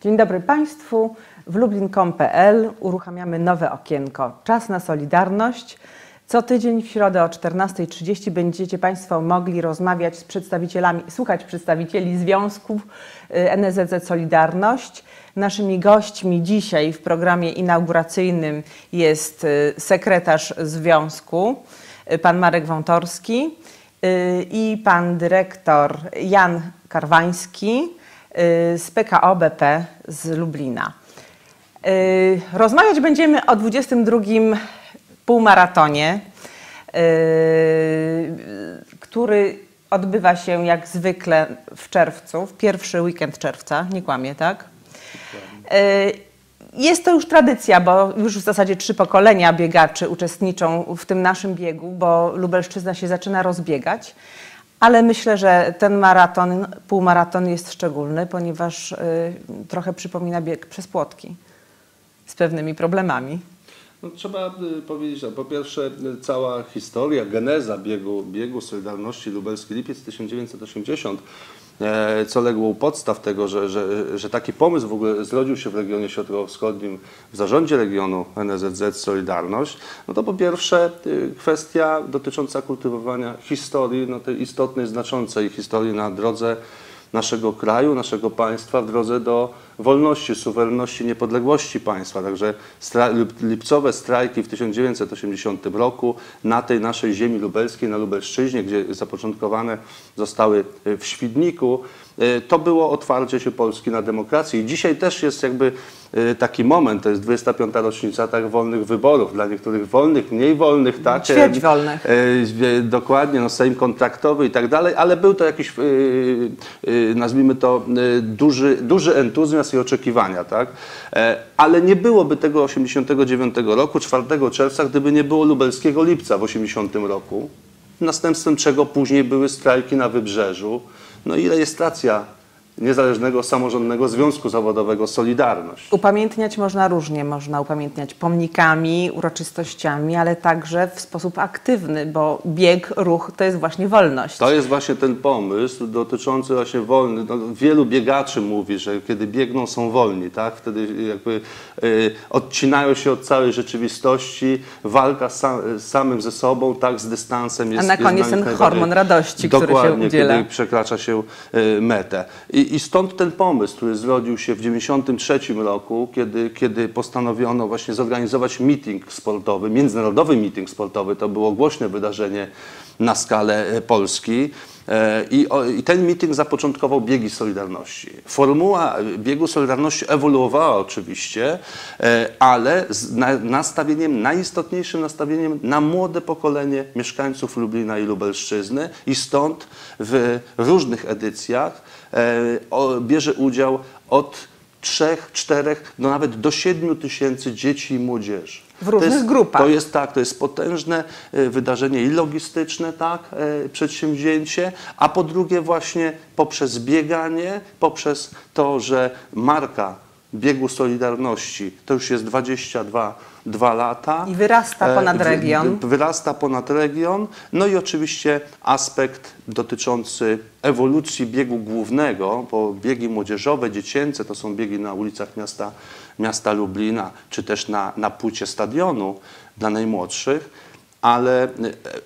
Dzień dobry Państwu. W lublin.com.pl uruchamiamy nowe okienko Czas na Solidarność. Co tydzień w środę o 14.30 będziecie Państwo mogli rozmawiać z przedstawicielami, słuchać przedstawicieli związków y, NSZZ Solidarność. Naszymi gośćmi dzisiaj w programie inauguracyjnym jest y, sekretarz związku, y, pan Marek Wątorski i pan dyrektor Jan Karwański z PKO BP z Lublina. Rozmawiać będziemy o 22 półmaratonie, który odbywa się jak zwykle w czerwcu, w pierwszy weekend czerwca, nie kłamie, tak? Jest to już tradycja, bo już w zasadzie trzy pokolenia biegaczy uczestniczą w tym naszym biegu, bo Lubelszczyzna się zaczyna rozbiegać. Ale myślę, że ten maraton, półmaraton jest szczególny, ponieważ y, trochę przypomina bieg przez płotki z pewnymi problemami. No, trzeba y, powiedzieć, że po pierwsze y, cała historia, geneza biegu, biegu Solidarności Lubelski Lipiec 1980 e, co legło u podstaw tego, że, że, że taki pomysł w ogóle zrodził się w regionie środkowo-wschodnim w zarządzie regionu NSZZ Solidarność, no to po pierwsze y, kwestia dotycząca kultywowania historii, no tej istotnej, znaczącej historii na drodze naszego kraju, naszego państwa w drodze do wolności, suwerenności, niepodległości państwa. Także lipcowe strajki w 1980 roku na tej naszej ziemi lubelskiej, na Lubelszczyźnie, gdzie zapoczątkowane zostały w Świdniku, e, to było otwarcie się Polski na demokrację. I dzisiaj też jest jakby e, taki moment, to jest 25. rocznica tak wolnych wyborów, dla niektórych wolnych, mniej wolnych, tak? Ćwierć wolnych. E, dokładnie, no Sejm kontraktowy i tak dalej, ale był to jakiś, nazwijmy to, duży, duży entuzjazm i oczekiwania, tak? E, ale nie byłoby tego 89 roku, 4 czerwca, gdyby nie było lubelskiego lipca w 80 roku, następstwem czego później były strajki na Wybrzeżu, no i rejestracja Niezależnego Samorządnego Związku Zawodowego Solidarność. Upamiętniać można różnie. Można upamiętniać pomnikami, uroczystościami, ale także w sposób aktywny, bo bieg, ruch to jest właśnie wolność. To jest właśnie ten pomysł dotyczący właśnie wolny. No, wielu biegaczy mówi, że kiedy biegną są wolni, tak? Wtedy jakby y, odcinają się od całej rzeczywistości, walka z, sam, z samym ze sobą, tak, z dystansem jest A na koniec ten hormon radości, który się udziela. kiedy przekracza się y, metę. I, i, stąd ten pomysł, który zrodził się w 1993 roku, kiedy, kiedy postanowiono właśnie zorganizować meeting sportowy, międzynarodowy meeting sportowy. To było głośne wydarzenie na skalę e, Polski. E, I, I, ten meeting zapoczątkował biegi Solidarności. Formuła biegu Solidarności ewoluowała oczywiście, e, ale z nastawieniem, najistotniejszym nastawieniem na młode pokolenie mieszkańców Lublina i Lubelszczyzny i stąd w różnych edycjach bierze udział od trzech, czterech, no nawet do siedmiu tysięcy dzieci i młodzieży. W różnych to jest, grupach. To jest tak, to jest potężne e, wydarzenie i logistyczne, tak, e, przedsięwzięcie, a po drugie właśnie poprzez bieganie, poprzez to, że marka biegu Solidarności to już jest 22 dwa lata. I wyrasta ponad e, region. Wyrasta ponad region. No i oczywiście aspekt dotyczący ewolucji biegu głównego, bo biegi młodzieżowe, dziecięce to są biegi na ulicach miasta, miasta Lublina, czy też na, na płycie stadionu dla najmłodszych, ale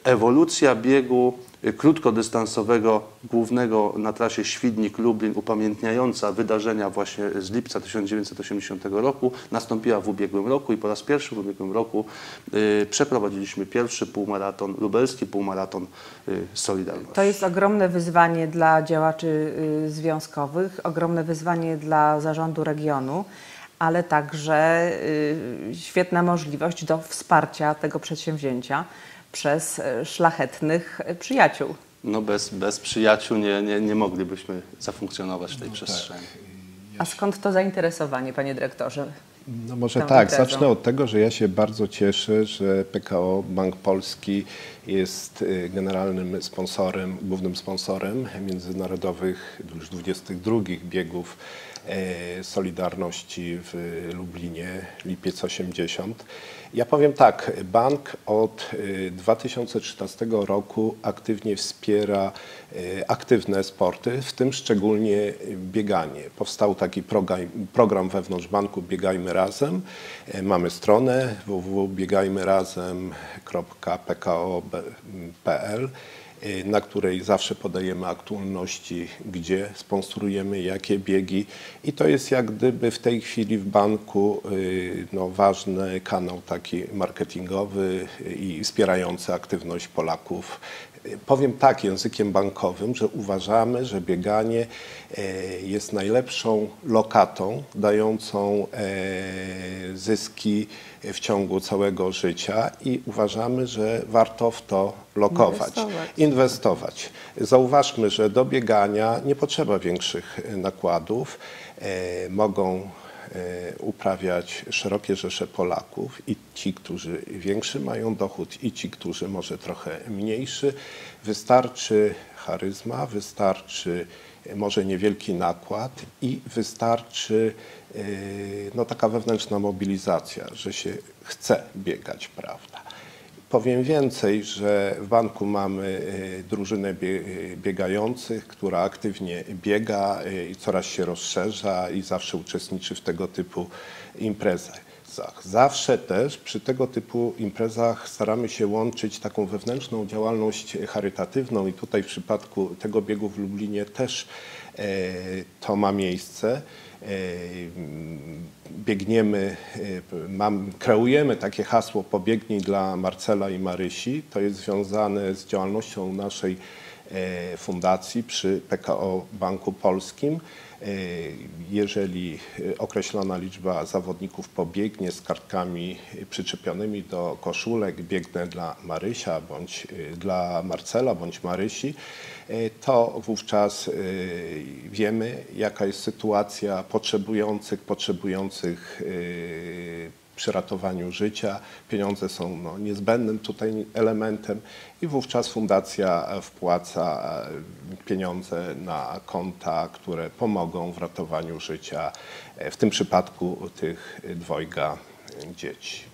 ewolucja biegu krótkodystansowego głównego na trasie Świdnik-Lublin upamiętniająca wydarzenia właśnie z lipca 1980 roku nastąpiła w ubiegłym roku i po raz pierwszy w ubiegłym roku y, przeprowadziliśmy pierwszy półmaraton, lubelski półmaraton y, Solidarności. To jest ogromne wyzwanie dla działaczy y, związkowych, ogromne wyzwanie dla zarządu regionu ale także y, świetna możliwość do wsparcia tego przedsięwzięcia przez e, szlachetnych e, przyjaciół. No bez, bez przyjaciół nie, nie, nie moglibyśmy zafunkcjonować w tej no tak. przestrzeni. Tak. A skąd to zainteresowanie, panie dyrektorze? No może tak, imprezą? zacznę od tego, że ja się bardzo cieszę, że PKO Bank Polski jest y, generalnym sponsorem, głównym sponsorem międzynarodowych już 22 biegów Solidarności w Lublinie, lipiec 80. Ja powiem tak, bank od 2013 roku aktywnie wspiera aktywne sporty, w tym szczególnie bieganie. Powstał taki program, program wewnątrz banku Biegajmy Razem. Mamy stronę www.biegajmyrazem.pko.pl na której zawsze podajemy aktualności, gdzie sponsorujemy, jakie biegi. I to jest jak gdyby w tej chwili w banku no, ważny kanał taki marketingowy i wspierający aktywność Polaków powiem tak językiem bankowym, że uważamy, że bieganie jest najlepszą lokatą dającą zyski w ciągu całego życia i uważamy, że warto w to lokować, Inwestować. inwestować. Zauważmy, że do biegania nie potrzeba większych nakładów. Mogą uprawiać szerokie rzesze Polaków i ci, którzy większy mają dochód i ci, którzy może trochę mniejszy. Wystarczy charyzma, wystarczy może niewielki nakład i wystarczy no, taka wewnętrzna mobilizacja, że się chce biegać, prawda. Powiem więcej, że w banku mamy drużynę biegających, która aktywnie biega i coraz się rozszerza i zawsze uczestniczy w tego typu imprezach. Zawsze też przy tego typu imprezach staramy się łączyć taką wewnętrzną działalność charytatywną i tutaj w przypadku tego biegu w Lublinie też to ma miejsce biegniemy, mam, kreujemy takie hasło pobiegnij dla Marcela i Marysi. To jest związane z działalnością naszej fundacji przy PKO Banku Polskim. Jeżeli określona liczba zawodników pobiegnie z kartkami przyczepionymi do koszulek, biegnę dla Marysia bądź dla Marcela bądź Marysi, to wówczas wiemy, jaka jest sytuacja potrzebujących, potrzebujących przy ratowaniu życia. Pieniądze są no, niezbędnym tutaj elementem i wówczas fundacja wpłaca pieniądze na konta, które pomogą w ratowaniu życia, w tym przypadku tych dwojga dzieci.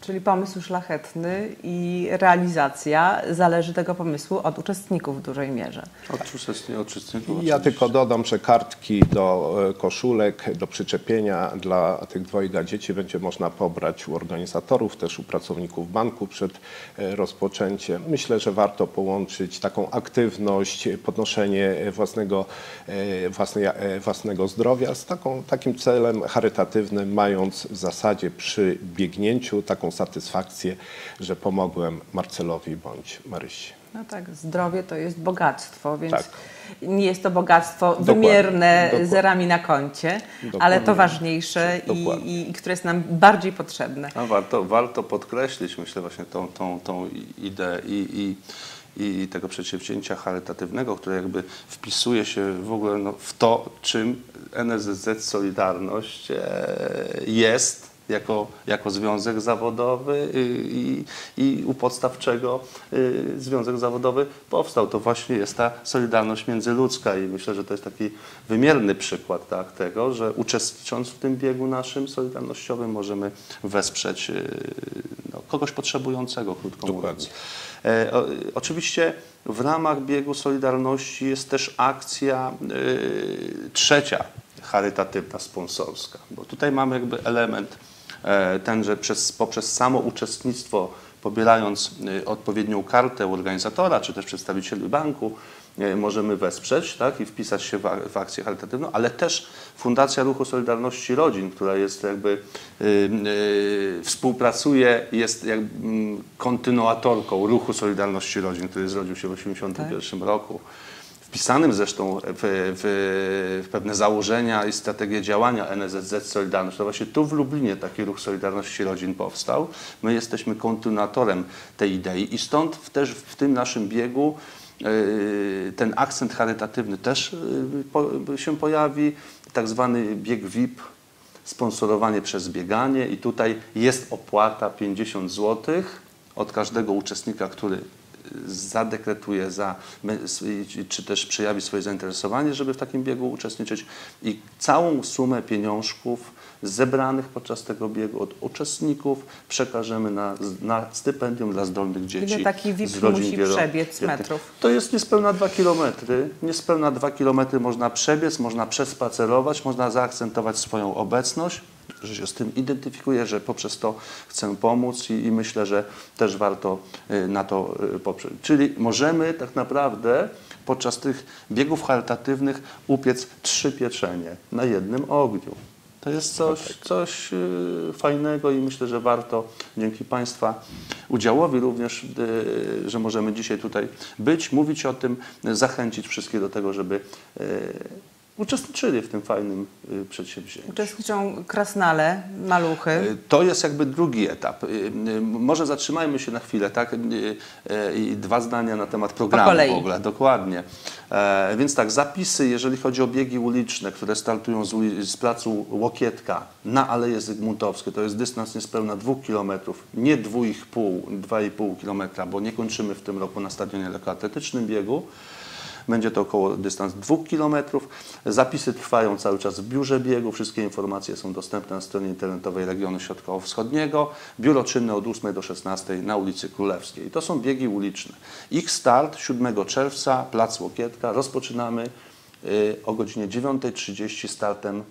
Czyli pomysł szlachetny i realizacja zależy tego pomysłu od uczestników w dużej mierze. Od uczestników. uczestników Ja tylko dodam, że kartki do e, koszulek, do przyczepienia dla tych dwojga dzieci będzie można pobrać u organizatorów, też u pracowników banku przed e, rozpoczęciem. Myślę, że warto połączyć taką aktywność, podnoszenie własnego, e, własnej, e, własnego zdrowia z taką, takim celem charytatywnym, mając w zasadzie przy biegnięciu taką satysfakcję, że pomogłem Marcelowi bądź Marysi. No tak, zdrowie to jest bogactwo, więc Tak. nie jest to bogactwo Dokładnie, wymierne dokładnie. zerami na koncie, ale Dokładnie. to ważniejsze i, i, i które jest nam bardziej potrzebne. A warto, warto podkreślić, myślę, właśnie tą, tą, tą ideę i, i, i tego przedsięwzięcia charytatywnego, które jakby wpisuje się w ogóle no, w to, czym NSZZ Solidarność e, jest jako, jako związek zawodowy i, i, i u podstaw czego y, związek zawodowy powstał. To właśnie jest ta solidarność międzyludzka i myślę, że to jest taki wymierny przykład tak, tego, że uczestnicząc w tym biegu naszym solidarnościowym możemy wesprzeć y, no, kogoś potrzebującego, krótko Dokładnie. mówiąc. E, o, oczywiście w ramach biegu Solidarności jest też akcja y, trzecia, charytatywna, sponsorska, bo tutaj mamy jakby element e, ten, że przez, poprzez samo uczestnictwo, pobierając y, odpowiednią kartę organizatora, czy też przedstawicieli banku, y, możemy wesprzeć tak, i wpisać się w, akcję charytatywną, ale też Fundacja Ruchu Solidarności Rodzin, która jest jakby y, y, współpracuje, jest jakby mm, kontynuatorką Ruchu Solidarności Rodzin, który zrodził się w 1981 roku wpisanym zresztą w, w, w pewne założenia i strategie działania NSZZ Solidarność. To właśnie tu w Lublinie taki ruch Solidarności Rodzin powstał. My jesteśmy kontynuatorem tej idei i stąd też w tym naszym biegu yy, ten akcent charytatywny też po, się pojawi, tak zwany bieg VIP, sponsorowanie przez bieganie i tutaj jest opłata 50 zł od każdego uczestnika, który zadekretuje, za, czy też przejawi swoje zainteresowanie, żeby w takim biegu uczestniczyć i całą sumę pieniążków zebranych podczas tego biegu od uczestników przekażemy na, na stypendium dla zdolnych dzieci. Ile taki VIP z rodzin musi wielo- przebiec metrów? To jest niespełna 2 kilometry. Niespełna 2 kilometry można przebiec, można przespacerować, można zaakcentować swoją obecność, że się z tym identyfikuję, że poprzez to chcę pomóc i, i myślę, że też warto y, na to y, poprzeć. Czyli możemy tak naprawdę podczas tych biegów charytatywnych upiec trzy pieczenie na jednym ogniu. To jest coś, coś y, fajnego i myślę, że warto dzięki Państwa udziałowi również, że możemy dzisiaj tutaj być, mówić o tym, zachęcić wszystkich do tego, żeby uczestniczyli w tym fajnym y, przedsięwzięciu. Uczestniczą krasnale, maluchy. Y, To jest jakby drugi etap. Y, Może zatrzymajmy się na chwilę, tak? I dwa zdania na temat programu w ogóle, dokładnie. E, Więc tak, zapisy, jeżeli chodzi o biegi uliczne, które startują z, z placu Łokietka na Aleje Zygmuntowskie, to jest dystans niespełna 2 km, nie 2,5, 2,5 km, bo nie kończymy w tym roku na stadionie lekkoatletycznym biegu. Będzie to około dystans 2 km. Zapisy trwają cały czas w biurze biegu. Wszystkie informacje są dostępne na stronie internetowej Regionu Środkowo-Wschodniego. Biuro czynne od 8 do 16 na ulicy Królewskiej. To są biegi uliczne. Ich start 7 czerwca, Plac Łokietka. Rozpoczynamy y, o godzinie 9.30 startem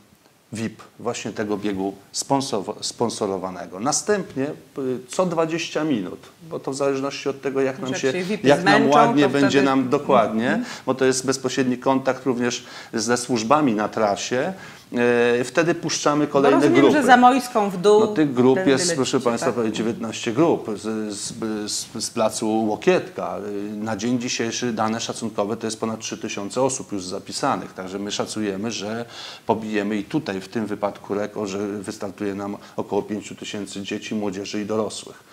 VIP, właśnie tego biegu sponsor, sponsorowanego. Następnie y, co 20 minut, bo to w zależności od tego, jak nam się, jak nam ładnie będzie nam dokładnie, bo to jest bezpośredni kontakt również ze służbami na trasie. E, Wtedy puszczamy kolejne rozumiem, grupy. że za Mojską w dół. No tych grup jest, proszę Państwa, tak? prawie 19 grup z, z, z, z placu Łokietka. Y, Na dzień dzisiejszy dane szacunkowe to jest ponad 3000 osób już zapisanych, także my szacujemy, że pobijemy i tutaj w tym wypadku rekord, że wystartuje nam około 5000 dzieci, młodzieży i dorosłych.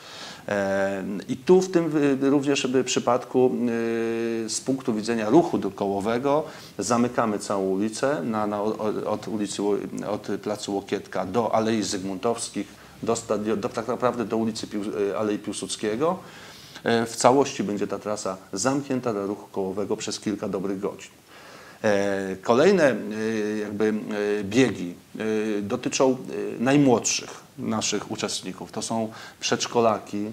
I tu w tym wy- również przypadku y, z punktu widzenia ruchu kołowego zamykamy całą ulicę na, na, od, ulicy, od placu Łokietka do Alei Zygmuntowskich, do, do tak naprawdę do ulicy Pił, y, Alei Piłsudskiego. E, W całości będzie ta trasa zamknięta dla ruchu kołowego przez kilka dobrych godzin. E, Kolejne e, jakby e, biegi dotyczą najmłodszych naszych uczestników. To są przedszkolaki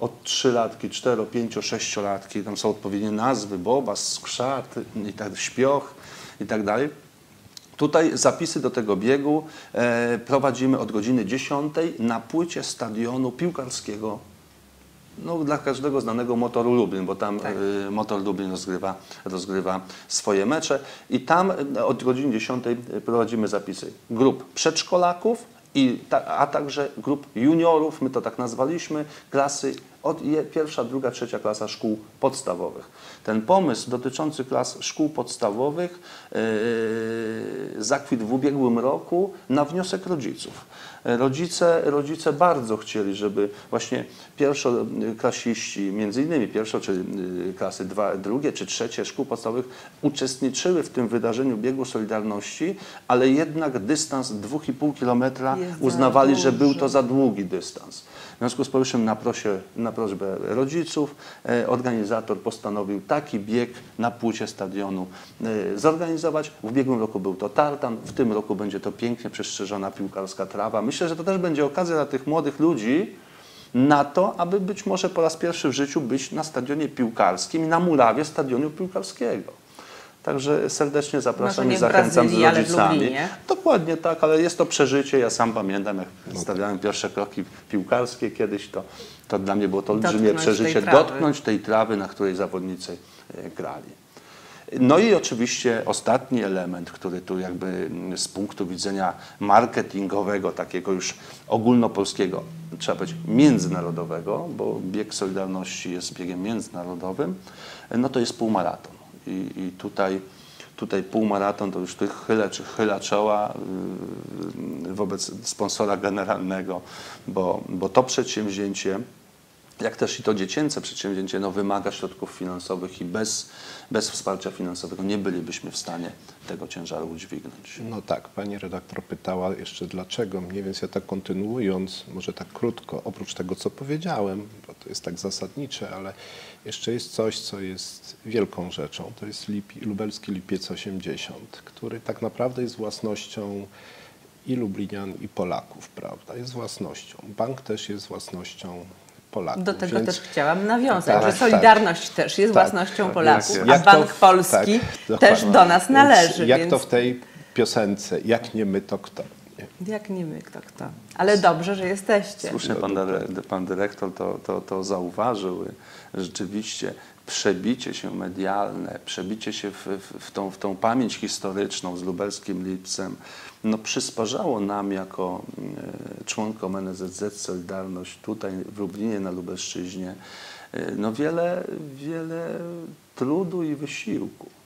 od 3 latki, 4, 5, 6 latki. Tam są odpowiednie nazwy, bobas, skrzat, i tak, śpioch i tak dalej. Tutaj zapisy do tego biegu prowadzimy od godziny 10 na płycie stadionu piłkarskiego no, dla każdego znanego motoru Lublin, bo tam Tak. y, motor Lublin rozgrywa, rozgrywa swoje mecze i tam y, od godziny 10 prowadzimy zapisy grup przedszkolaków, i ta, a także grup juniorów, my to tak nazwaliśmy, klasy od pierwsza, druga, trzecia klasa szkół podstawowych. Ten pomysł dotyczący klas szkół podstawowych yy, zakwitł w ubiegłym roku na wniosek rodziców. Rodzice, rodzice bardzo chcieli, żeby właśnie pierwszoklasiści, między innymi pierwszo czy y, klasy dwa, drugie czy trzecie szkół podstawowych uczestniczyły w tym wydarzeniu biegu Solidarności, ale jednak dystans 2,5 kilometra uznawali, że był to za długi dystans. Związku z powyższym na, prosie, na prośbę rodziców e, organizator postanowił taki bieg na płycie stadionu e, zorganizować. W ubiegłym roku był to tartan, w tym roku będzie to pięknie przestrzeżona piłkarska trawa. Myślę, że to też będzie okazja dla tych młodych ludzi na to, aby być może po raz pierwszy w życiu być na stadionie piłkarskim i na murawie stadionu piłkarskiego. Także serdecznie zapraszam nie i zachęcam z Brazylii, w rodzicami. Dokładnie tak, ale jest to przeżycie. Ja sam pamiętam, jak stawiałem pierwsze kroki piłkarskie kiedyś, to, to dla mnie było to olbrzymie Dotknąć tej przeżycie. trawy. Dotknąć tej trawy, na której zawodnicy e, grali. No i oczywiście ostatni element, który tu jakby mm, z punktu widzenia marketingowego, takiego już ogólnopolskiego, trzeba powiedzieć międzynarodowego, bo bieg Solidarności jest biegiem międzynarodowym, no to jest półmaraton. I, i tutaj, tutaj półmaraton to już tu chylę, czy chyla czoła yy, wobec sponsora generalnego, bo, bo to przedsięwzięcie jak też i to dziecięce przedsięwzięcie no, wymaga środków finansowych i bez, bez wsparcia finansowego nie bylibyśmy w stanie tego ciężaru udźwignąć. No tak, pani redaktor pytała jeszcze dlaczego mnie, więc ja tak kontynuując, może tak krótko, oprócz tego co powiedziałem, bo to jest tak zasadnicze, ale jeszcze jest coś, co jest wielką rzeczą. To jest Lipi, lubelski Lipiec 80, który tak naprawdę jest własnością i Lublinian, i Polaków, prawda? Jest własnością. Bank też jest własnością Polaków. Do tego więc- też chciałam nawiązać, Tak, że tak. Solidarność też jest Tak, własnością tak, Polaków, a Bank w- Polski tak, też do nas Więc należy. Jak to w tej piosence, jak nie my, to kto? Jak nie my, kto kto. Ale dobrze, że jesteście. Słusznie pan, pan dyrektor to, to, to zauważył. Rzeczywiście przebicie się medialne, przebicie się w, w, w, tą, w tą pamięć historyczną z lubelskim Lipcem, no przysparzało nam jako e, członkom NSZZ Solidarność tutaj w Lublinie na Lubelszczyźnie e, no wiele, wiele trudu i wysiłku.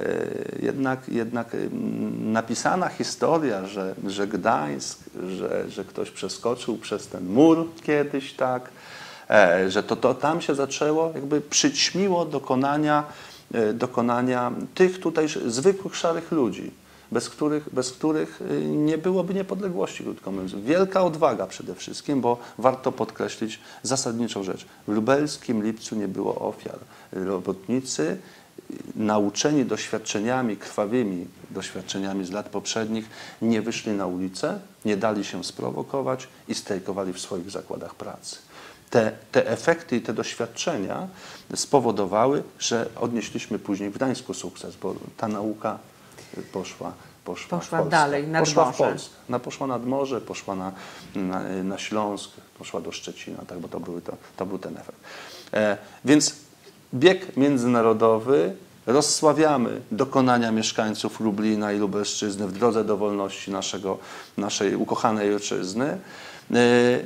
E, Jednak, jednak napisana historia, że, że Gdańsk, że, że ktoś przeskoczył przez ten mur kiedyś, tak, e, że to, to tam się zaczęło, jakby przyćmiło dokonania, e, dokonania tych tutaj zwykłych szarych ludzi, bez których, bez których nie byłoby niepodległości, krótko mówiąc. Wielka odwaga przede wszystkim, bo warto podkreślić zasadniczą rzecz. W lubelskim Lipcu nie było ofiar. Robotnicy nauczeni doświadczeniami krwawymi, doświadczeniami z lat poprzednich, nie wyszli na ulicę, nie dali się sprowokować i strajkowali w swoich zakładach pracy. Te, te efekty i te doświadczenia spowodowały, że odnieśliśmy później w Gdańsku sukces, bo ta nauka poszła, poszła, Poszła w dalej, nad poszła w morze. Polskę. Na, poszła nad morze, poszła na, na, na Śląsk, poszła do Szczecina, tak, bo to, były to, to był ten efekt. E, więc bieg międzynarodowy, rozsławiamy dokonania mieszkańców Lublina i Lubelszczyzny w drodze do wolności naszego, naszej ukochanej ojczyzny. E,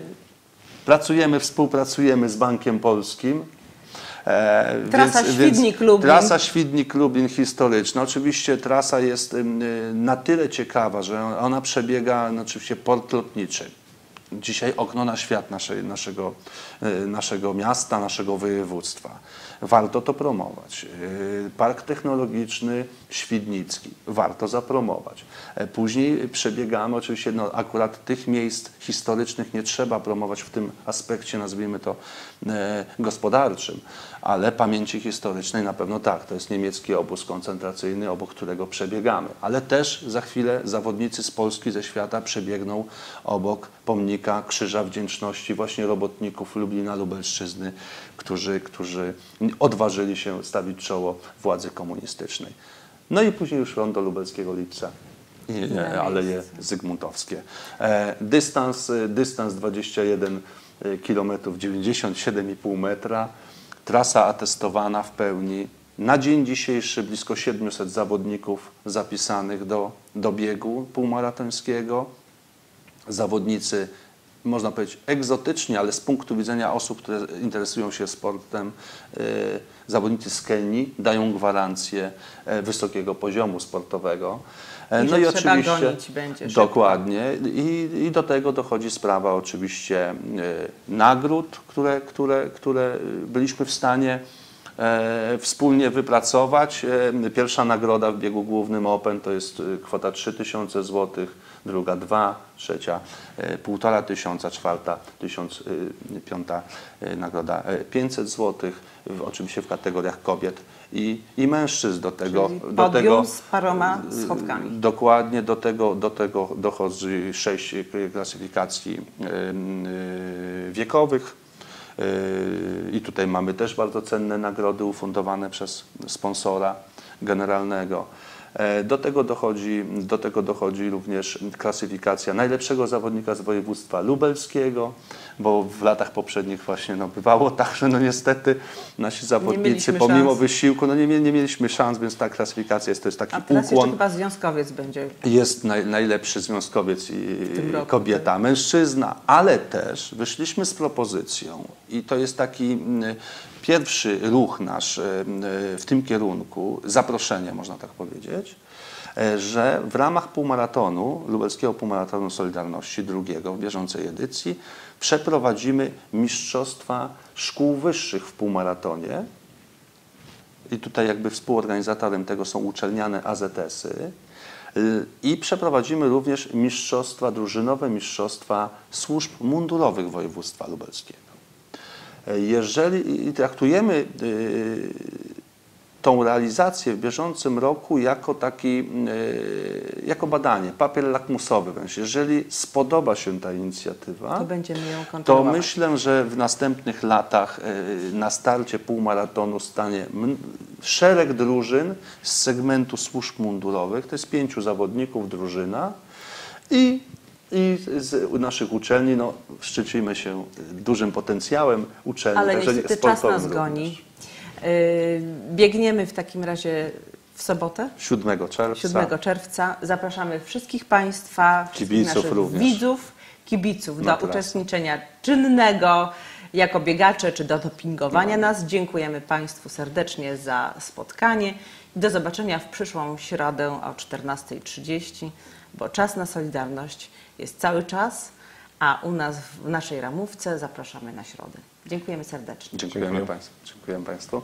pracujemy, współpracujemy z Bankiem Polskim. E, Trasa Świdnik-Lublin. Trasa Świdnik-Lublin historyczna. Oczywiście trasa jest na tyle ciekawa, że ona przebiega, no, oczywiście port lotniczy. Dzisiaj okno na świat naszej, naszego, y, naszego miasta, naszego województwa. Warto to promować. Y, Park Technologiczny Świdnicki. Warto zapromować. E, Później przebiegamy, oczywiście no, akurat tych miejsc historycznych nie trzeba promować w tym aspekcie, nazwijmy to e, gospodarczym, ale pamięci historycznej na pewno tak. To jest niemiecki obóz koncentracyjny, obok którego przebiegamy. Ale też za chwilę zawodnicy z Polski, ze świata przebiegną obok pomnika Krzyża Wdzięczności właśnie robotników Lublina, Lubelszczyzny, którzy, którzy odważyli się stawić czoło władzy komunistycznej. No i później już rondo lubelskiego lipca. E, Aleje miejscu. Zygmuntowskie. E, dystans, e, dystans 21 km, 97,5 metra. Trasa atestowana w pełni. Na dzień dzisiejszy blisko 700 zawodników zapisanych do, do biegu półmaratońskiego. Zawodnicy, można powiedzieć, egzotyczni, ale z punktu widzenia osób, które interesują się sportem, e, zawodnicy z Kenii dają gwarancję e, wysokiego poziomu sportowego. E, I że trzeba gonić będzie. Dokładnie. I, I do tego dochodzi sprawa oczywiście e, nagród, które, które, które byliśmy w stanie wspólnie wypracować. E, Pierwsza nagroda w biegu głównym Open to jest e, kwota 3000 zł, druga 2, trzecia e, 1,5 tysiąca, czwarta 1000, e, piąta e, nagroda e, 500 zł, oczywiście w kategoriach kobiet i, i mężczyzn do tego. Czyli do tego z paroma schodkami. Dokładnie do tego, do tego dochodzi sześć klasyfikacji wiekowych. Y, I tutaj mamy też bardzo cenne nagrody ufundowane przez sponsora generalnego. E, Do tego, dochodzi, do tego dochodzi również klasyfikacja najlepszego zawodnika z województwa lubelskiego, bo w latach poprzednich właśnie no, bywało tak, że no niestety nasi zawodnicy pomimo szans. wysiłku no nie, nie mieliśmy szans, więc ta klasyfikacja jest to jest taki A teraz ukłon. chyba związkowiec będzie. Jest naj, najlepszy związkowiec i roku, kobieta, mężczyzna, ale też wyszliśmy z propozycją i to jest taki mm, pierwszy ruch nasz mm, w tym kierunku, zaproszenie można tak powiedzieć, e, że w ramach półmaratonu, lubelskiego półmaratonu Solidarności drugiego w bieżącej edycji przeprowadzimy mistrzostwa szkół wyższych w półmaratonie. I tutaj jakby współorganizatorem tego są uczelniane AZS-y. I przeprowadzimy również mistrzostwa drużynowe, mistrzostwa służb mundurowych województwa lubelskiego. Jeżeli traktujemy y, tą realizację w bieżącym roku jako taki, y, jako badanie, papier lakmusowy wręcz. Jeżeli spodoba się ta inicjatywa, To to myślę, że w następnych latach y, na starcie półmaratonu stanie szereg drużyn z segmentu służb mundurowych. To jest pięciu zawodników drużyna i z naszych uczelni no, szczycimy się dużym potencjałem uczelni. Ale także niestety czas nas goni. również. Yy, Biegniemy w takim razie w sobotę, 7 czerwca. 7 czerwca. Zapraszamy wszystkich Państwa, wszystkich Kibiców naszych również. widzów, kibiców Na do trasę. uczestniczenia czynnego jako biegacze czy do dopingowania nas. Dziękujemy Państwu serdecznie za spotkanie. Do zobaczenia w przyszłą środę o 14.30, bo czas na Solidarność jest cały czas, a u nas w naszej ramówce zapraszamy na środę. Dziękujemy serdecznie. Dziękujemy Dziękuję. Państwu. Dziękujemy Państwu.